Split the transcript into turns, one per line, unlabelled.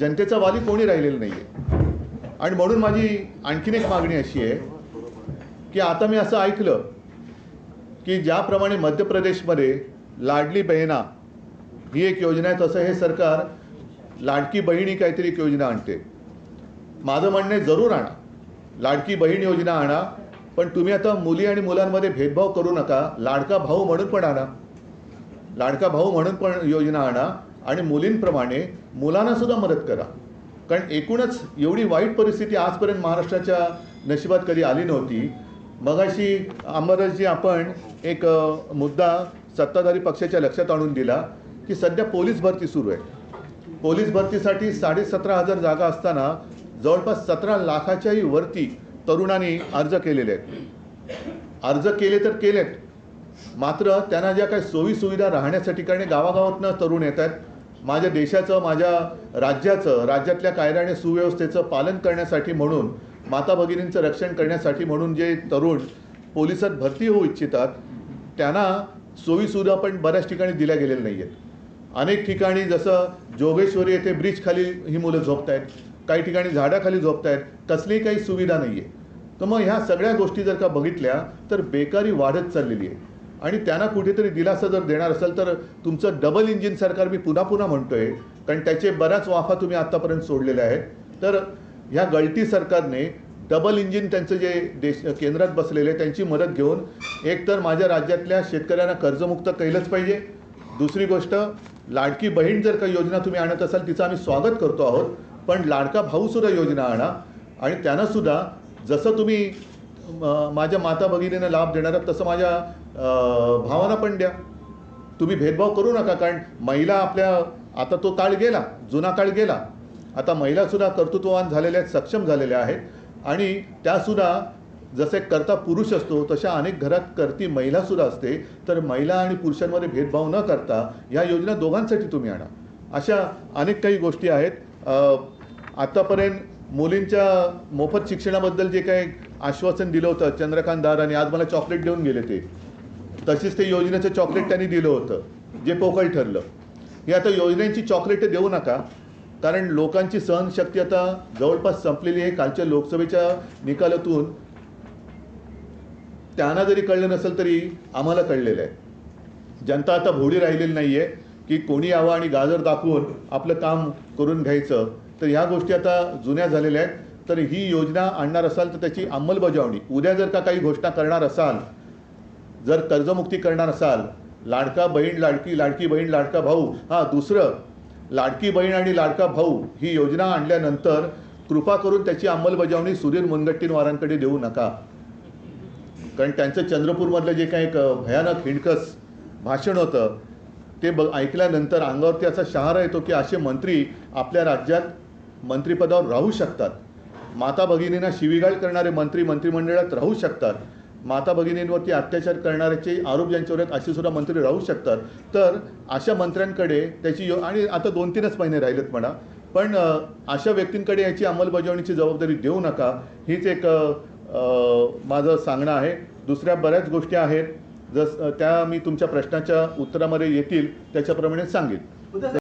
जनतेचा वाली कोणी राहिलेलं नाही आहे आणि म्हणून माझी आणखीन एक मागणी अशी आहे की आता मी असं ऐकलं की ज्याप्रमाणे मध्य प्रदेशमध्ये लाडली बहिणा ही एक योजना आहे तसं हे सरकार लाडकी बहिणी काहीतरी एक योजना आणते. माझं म्हणणं जरूर आणा. लाडकी बहीण योजना आणा पण तुम्ही आता मुली आणि मुलांमध्ये भेदभाव करू नका. लाडका भाऊ म्हणून पण आणा. लाडका भाऊ म्हणून पण योजना आणा. आणि मुलींप्रमाणे मुलांना सुद्धा मदत करा. कारण एकूणच एवढी वाईट परिस्थिती आजपर्यंत महाराष्ट्राच्या नशिबात कधी आली नव्हती. मगाशी अमरजी आपण एक मुद्दा सत्ताधारी पक्षाच्या लक्षात आणून दिला की सध्या पोलीस भरती सुरू आहे. पोलीस भरतीसाठी साडेसतरा हजार जागा असताना जवळपास सतरा लाखाच्याही वरती तरुणांनी अर्ज केलेले आहेत. अर्ज केले तर केलेत मात्र त्यांना ज्या काही सोयीसुविधा राहण्यासाठी कारण गावागावातनं तरुण येत आहेत. माझ्या देशाचं माझ्या राज्याचं राज्यातल्या कायदा आणि सुव्यवस्थेचं पालन करण्यासाठी म्हणून माता भगिनींचं रक्षण करण्यासाठी म्हणून जे तरुण पोलिसात भरती होऊ इच्छितात त्यांना सोयीसुविधा पण बऱ्याच ठिकाणी दिल्या गेलेल्या नाही आहेत अनेक ठिकाणी जसं जोगेश्वरी येथे ब्रिज खाली ही मुलं झोपत आहेत काही ठिकाणी झाडाखाली झोपत आहेत कसलीही काही सुविधा नाही आहे तर मग ह्या सगळ्या गोष्टी जर का बघितल्या तर बेकारी वाढत चाललेली आहे. आणि त्यांना कुठेतरी दिलासा जर देणार असेल तर तुमचं डबल इंजिन सरकार मी पुन्हा पुन्हा म्हणतोय कारण त्याचे बऱ्याच वाफा तुम्ही आत्तापर्यंत सोडलेल्या आहेत. तर ह्या गळती सरकारने डबल इंजिन त्यांचं जे देश केंद्रात बसलेले आहे, त्यांची मदत घेऊन एकतर माझ्या राज्यातल्या शेतकऱ्यांना कर्जमुक्त केलंच पाहिजे. दुसरी गोष्ट लाडकी बहीण जर का योजना तुम्ही आणत असाल तिचं आम्ही स्वागत करतो आहोत पण लाडका भाऊसुद्धा योजना आणा. आणि त्यांनासुद्धा जसं तुम्ही माझ्या माता भगिनींना लाभ देणार तसं माझ्या अं, भावांना पण द्या. तुम्ही भेदभाव करू नका कारण महिला आपल्या आता तो काळ गेला जुना काळ गेला. आता महिलासुद्धा कर्तृत्ववान झालेल्या आहेत सक्षम झालेल्या आहेत. आणि त्यासुद्धा जसे करता पुरुष असतो तशा अनेक घरात करती महिलासुद्धा असते. तर महिला आणि पुरुषांमध्ये भेदभाव न करता ह्या योजना दोघांसाठी तुम्ही आणा. अशा अनेक काही गोष्टी आहेत. आत्तापर्यंत मुलींच्या मोफत शिक्षणाबद्दल जे काही आश्वासन दिलं होतं चंद्रकांत दादांनी आज मला चॉकलेट देऊन गेले ते. तसेच ते योजनेचं चॉकलेट त्यांनी दिलं होतं जे पोकळ ठरलं. हे आता योजनेची चॉकलेट देऊ नका कारण लोकांची सहनशक्ती आता जवळपास संपलेली आहे. कालच्या लोकसभेच्या निकालातून त्यांना जरी कळलं नसेल तरी आम्हाला कळलेलं आहे. जनता आता भोळी राहिलेली नाही आहे की कोणी यावं आणि गाजर दाखवून आपलं काम करून घ्यायचं. तर ह्या गोष्टी आता जुन्या झालेल्या आहेत. तर ही योजना आणणार असाल तर त्याची अंमलबजावणी. उद्या जर का काही घोषणा करणार असाल जर कर्जमुक्ती करणार असाल लाडका बहीण लाडकी लाडकी बहीण लाडका भाऊ हां दुसरं लाडकी बहीण आणि लाडका भाऊ ही योजना आणल्यानंतर कृपा करून त्याची अंमलबजावणी सुधीर मुनगट्टीनवारांकडे देऊ नका. कारण त्यांचं चंद्रपूरमधलं जे काही एक भयानक हिणकस भाषण होतं ते ब ऐकल्यानंतर अंगावरती असा शहारा येतो की असे मंत्री आपल्या राज्यात मंत्रिपदावर राहू शकतात. माता भगिनींना शिवीगाळ करणारे मंत्री मंत्रिमंडळात राहू शकतात. माता भगिनींवरती अत्याचार करणाऱ्याचे आरोप ज्यांच्यावर आहेत असे सुद्धा मंत्री राहू शकतात. तर अशा मंत्र्यांकडे त्याची यो आणि आता दोन तीनच महिने राहिलेत म्हणा पण अशा व्यक्तींकडे याची अंमलबजावणीची जबाबदारी देऊ नका. हीच एक माझं सांगणं आहे. दुसऱ्या बऱ्याच गोष्टी आहेत. जस त्या मी तुमच्या प्रश्नाच्या उत्तरामध्ये येतील त्याच्याप्रमाणे सांगेन.